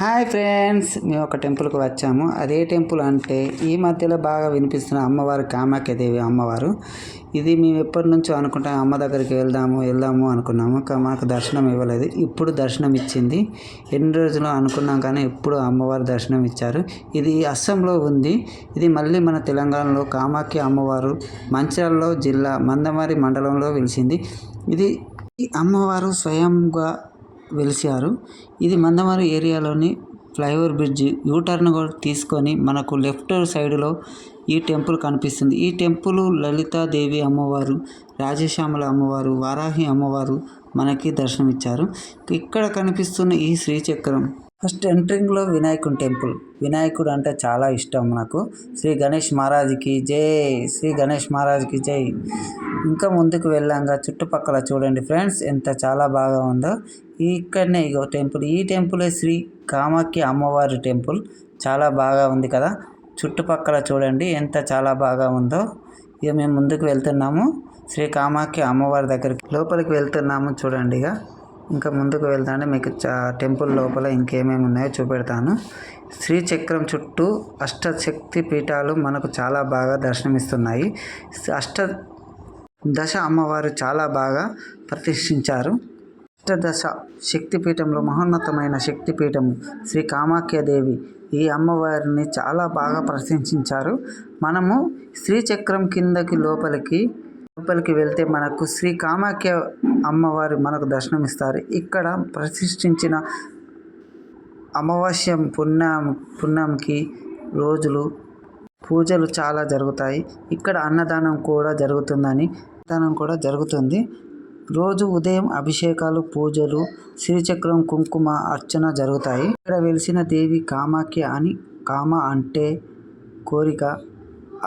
Hi friends మేము ఒక టెంపుల్కి వచ్చాము. అదే టెంపుల్ అంటే ఈ మధ్యలో బాగా వినిపిస్తున్న అమ్మవారు కామాఖ్యదేవి అమ్మవారు. ఇది మేము ఎప్పటి నుంచో అనుకుంటాం అమ్మ దగ్గరికి వెళ్దాము వెళ్దాము అనుకున్నాము. మాకు దర్శనం ఇవ్వలేదు. ఇప్పుడు దర్శనం ఇచ్చింది. ఎన్ని రోజులు అనుకున్నాం కానీ ఇప్పుడు అమ్మవారు దర్శనం ఇచ్చారు. ఇది అస్సాంలో ఉంది. ఇది మళ్ళీ మన తెలంగాణలో కామాఖ్య అమ్మవారు మంచిర్యాలలో జిల్లా మందమారి మండలంలో వెలిసింది. ఇది అమ్మవారు స్వయంగా వెలిసారు ఇది మందమరి ఏరియాలోని ఫ్లైఓవర్ బ్రిడ్జ్. యూటర్న్ కూడా తీసుకొని మనకు లెఫ్ట్ సైడ్లో ఈ టెంపుల్ కనిపిస్తుంది. ఈ టెంపుల్ లలితాదేవి అమ్మవారు రాజశ్యామల అమ్మవారు వారాహి అమ్మవారు మనకి దర్శనమిచ్చారు. ఇక్కడ కనిపిస్తున్న ఈ శ్రీచక్రం ఫస్ట్ ఎంట్రింగ్లో వినాయకుని టెంపుల్. వినాయకుడు అంటే చాలా ఇష్టం నాకు. శ్రీ గణేష్ మహారాజ్కి జై. శ్రీ గణేష్ మహారాజ్కి జై. ఇంకా ముందుకు వెళ్ళాక చుట్టుపక్కల చూడండి ఫ్రెండ్స్ ఎంత చాలా బాగా ఉందో. ఇక్కడనే ఇగో టెంపుల్ ఈ టెంపులే శ్రీ కామాఖ్య అమ్మవారి టెంపుల్. చాలా బాగా ఉంది కదా. చుట్టుపక్కల చూడండి ఎంత చాలా బాగా ఉందో. ఇక మేము ముందుకు వెళ్తున్నాము శ్రీ కామాఖ్య అమ్మవారి దగ్గరికి. లోపలికి వెళ్తున్నాము చూడండి ఇక ఇంకా ముందుకు వెళ్తాను మీకు చా టెంపుల్ లోపల ఇంకేమేమి ఉన్నాయో చూపెడతాను. శ్రీచక్రం చుట్టూ అష్టశక్తి పీఠాలు మనకు చాలా బాగా దర్శనమిస్తున్నాయి. అష్ట దశ అమ్మవారు చాలా బాగా ప్రతిష్ఠించారు. అష్టదశ శక్తిపీఠంలో మహోన్నతమైన శక్తిపీఠం శ్రీ కామాఖ్యదేవి ఈ అమ్మవారిని చాలా బాగా ప్రశంసించారు. మనము శ్రీచక్రం కిందకి లోపలికి లోపలికి వెళ్తే మనకు శ్రీ కామాఖ్య అమ్మవారు మనకు దర్శనమిస్తారు. ఇక్కడ ప్రతిష్ఠించిన అమావాస్యం పుణ్యం పుణ్యంకి రోజులు పూజలు చాలా జరుగుతాయి. ఇక్కడ అన్నదానం కూడా జరుగుతుందని అన్నదానం కూడా జరుగుతుంది. రోజు ఉదయం అభిషేకాలు పూజలు శ్రీచక్రం కుంకుమ అర్చన జరుగుతాయి. ఇక్కడ వెలిసిన దేవి కామాఖ్య అని కామ అంటే కోరిక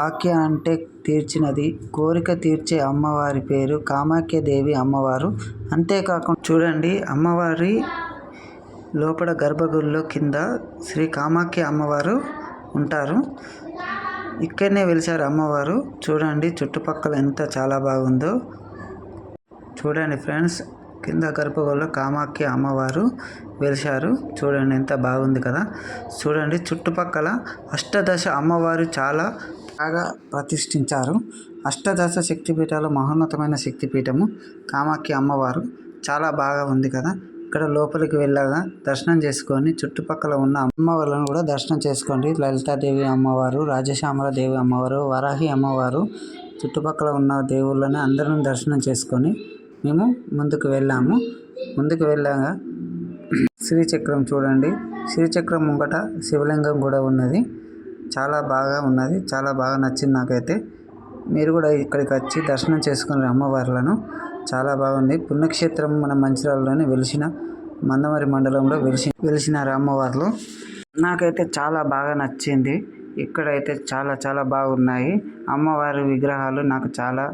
ఆఖ్య అంటే తీర్చినది. కోరిక తీర్చే అమ్మవారి పేరు కామాఖ్య దేవి అమ్మవారు. అంతేకాకుండా చూడండి అమ్మవారి లోపల గర్భగుడిలో కింద శ్రీ కామాఖ్య అమ్మవారు ఉంటారు. ఇక్కడనే వెలిసారు అమ్మవారు. చూడండి చుట్టుపక్కల ఎంత చాలా బాగుందో. చూడండి ఫ్రెండ్స్ కింద గర్భగుడిలో కామాఖ్య అమ్మవారు వెలిశారు. చూడండి ఎంత బాగుంది కదా. చూడండి చుట్టుపక్కల అష్టదశ అమ్మవారు చాలా బాగా ప్రతిష్ఠించారు. అష్టదశ శక్తిపీఠాలు మహోన్నతమైన శక్తిపీఠము కామాఖ్య అమ్మవారు. చాలా బాగా ఉంది కదా. ఇక్కడ లోపలికి వెళ్ళగా దర్శనం చేసుకొని చుట్టుపక్కల ఉన్న అమ్మవార్లను కూడా దర్శనం చేసుకోండి. లలితాదేవి అమ్మవారు రాజశ్యామల దేవి అమ్మవారు వరాహి అమ్మవారు చుట్టుపక్కల ఉన్న దేవుళ్ళని అందరం దర్శనం చేసుకొని మేము ముందుకు వెళ్ళాము. ముందుకు వెళ్ళాక శ్రీచక్రం చూడండి. శ్రీచక్రం ముంగట శివలింగం కూడా ఉన్నది. చాలా బాగా ఉన్నది. చాలా బాగా నచ్చింది నాకైతే. మీరు కూడా ఇక్కడికి వచ్చి దర్శనం చేసుకుని అమ్మవార్లను చాలా బాగుంది. పుణ్యక్షేత్రం మన మంచిర్యాలలోనే వెలిసిన మందమరి మండలంలో వెలిసి వెలిసినారు రామవార్లు నాకైతే చాలా బాగా నచ్చింది. ఇక్కడైతే చాలా చాలా బాగున్నాయి. అమ్మవారి విగ్రహాలు నాకు చాలా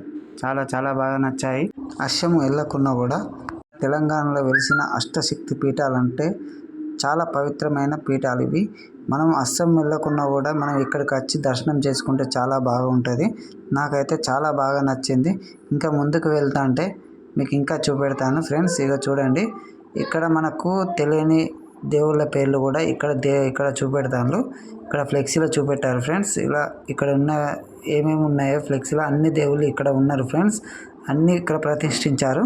చాలా చాలా బాగా నచ్చాయి. అశ్వము వెళ్ళకున్నా కూడా తెలంగాణలో వెలిసిన అష్టశక్తి పీఠాలంటే చాలా పవిత్రమైన పీఠాలు ఇవి. మనం అస్సాం వెళ్ళకున్నా కూడా మనం ఇక్కడికి వచ్చి దర్శనం చేసుకుంటే చాలా బాగుంటుంది. నాకైతే చాలా బాగా నచ్చింది. ఇంకా ముందుకు వెళ్తా అంటే మీకు ఇంకా చూపెడతాను. ఫ్రెండ్స్ ఇక చూడండి. ఇక్కడ మనకు తెలియని దేవుళ్ళ పేర్లు కూడా ఇక్కడ దే ఇక్కడ చూపెడతాను. ఇక్కడ ఫ్లెక్సీలో చూపెట్టారు ఫ్రెండ్స్. ఇలా ఇక్కడ ఉన్న ఏమేమి ఉన్నాయో ఫ్లెక్సీలో అన్ని దేవుళ్ళు ఇక్కడ ఉన్నారు ఫ్రెండ్స్. అన్నీ ఇక్కడ ప్రతిష్ఠించారు.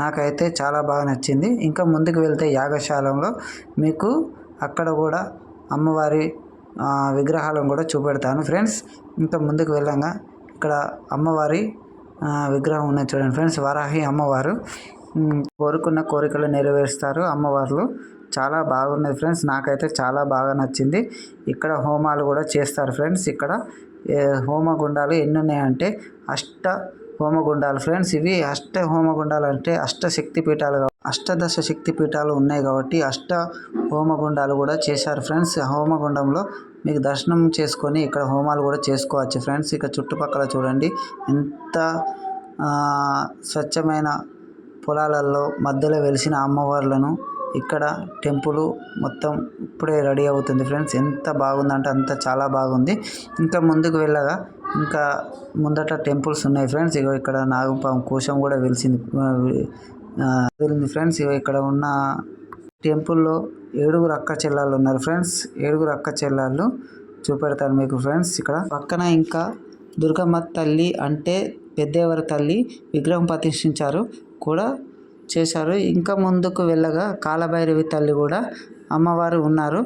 నాకైతే చాలా బాగా నచ్చింది. ఇంకా ముందుకు వెళ్తే యాగశాలంలో మీకు అక్కడ కూడా అమ్మవారి విగ్రహాలను కూడా చూపెడతాను. ఫ్రెండ్స్ ఇంకా ముందుకు వెళ్ళంగా ఇక్కడ అమ్మవారి విగ్రహం ఉన్నది చూడండి ఫ్రెండ్స్ వరాహి అమ్మవారు. కోరుకున్న కోరికలు నెరవేరుస్తారు అమ్మవార్లు. చాలా బాగున్నది ఫ్రెండ్స్ నాకైతే చాలా బాగా నచ్చింది. ఇక్కడ హోమాలు కూడా చేస్తారు ఫ్రెండ్స్ ఇక్కడ హోమగుండాలు ఎన్ని ఉన్నాయంటే అష్ట హోమగుండాలు ఫ్రెండ్స్. ఇవి అష్ట హోమగుండాలు అంటే అష్ట శక్తి పీఠాలు అష్టదశ శక్తి పీఠాలు ఉన్నాయి కాబట్టి అష్ట హోమగుండాలు కూడా చేశారు ఫ్రెండ్స్. హోమగుండంలో మీకు దర్శనం చేసుకొని ఇక్కడ హోమాలు కూడా చేసుకోవచ్చు ఫ్రెండ్స్. ఇక చుట్టుపక్కల చూడండి. ఎంత స్వచ్ఛమైన పొలాలలో మధ్యలో వెలిసిన అమ్మవార్లను ఇక్కడ టెంపుల్ మొత్తం ఇప్పుడే రెడీ అవుతుంది ఫ్రెండ్స్. ఎంత బాగుందంటే అంత చాలా బాగుంది. ఇంకా ముందుకు వెళ్ళగా ఇంకా ముందట టెంపుల్స్ ఉన్నాయి ఫ్రెండ్స్. ఇగో ఇక్కడ నాగపాము కోశం కూడా వెలిసింది. వెళ్ళింది ఫ్రెండ్స్. ఇగో ఇక్కడ ఉన్న టెంపుల్లో ఏడుగురు అక్క చెల్లెళ్ళు ఉన్నారు ఫ్రెండ్స్. ఏడుగురు అక్క చెల్లెళ్ళు చూపెడతారు మీకు ఫ్రెండ్స్ ఇక్కడ. పక్కన ఇంకా దుర్గమ్మ తల్లి అంటే పెద్దేవర తల్లి విగ్రహం ప్రతిష్ఠించారు కూడా చేశారు. ఇంకా ముందుకు వెళ్ళగా కాలభైరవి తల్లి కూడా అమ్మవారు ఉన్నారు.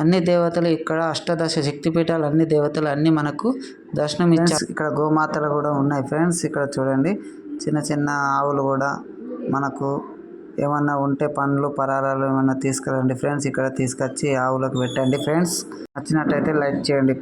అన్ని దేవతలు ఇక్కడ అష్టదశ శక్తిపీఠాలు అన్ని దేవతలు అన్ని మనకు దర్శనం ఇచ్చారు ఇక్కడ గోమాతలు కూడా ఉన్నాయి ఫ్రెండ్స్. ఇక్కడ చూడండి చిన్న చిన్న ఆవులు కూడా మనకు ఏమన్నా ఉంటే పండ్లు పరారాలు ఏమన్నా తీసుకురండి. ఫ్రెండ్స్ ఇక్కడ తీసుకొచ్చి ఆవులకు పెట్టండి. ఫ్రెండ్స్ నచ్చినట్టయితే లైక్ చేయండి.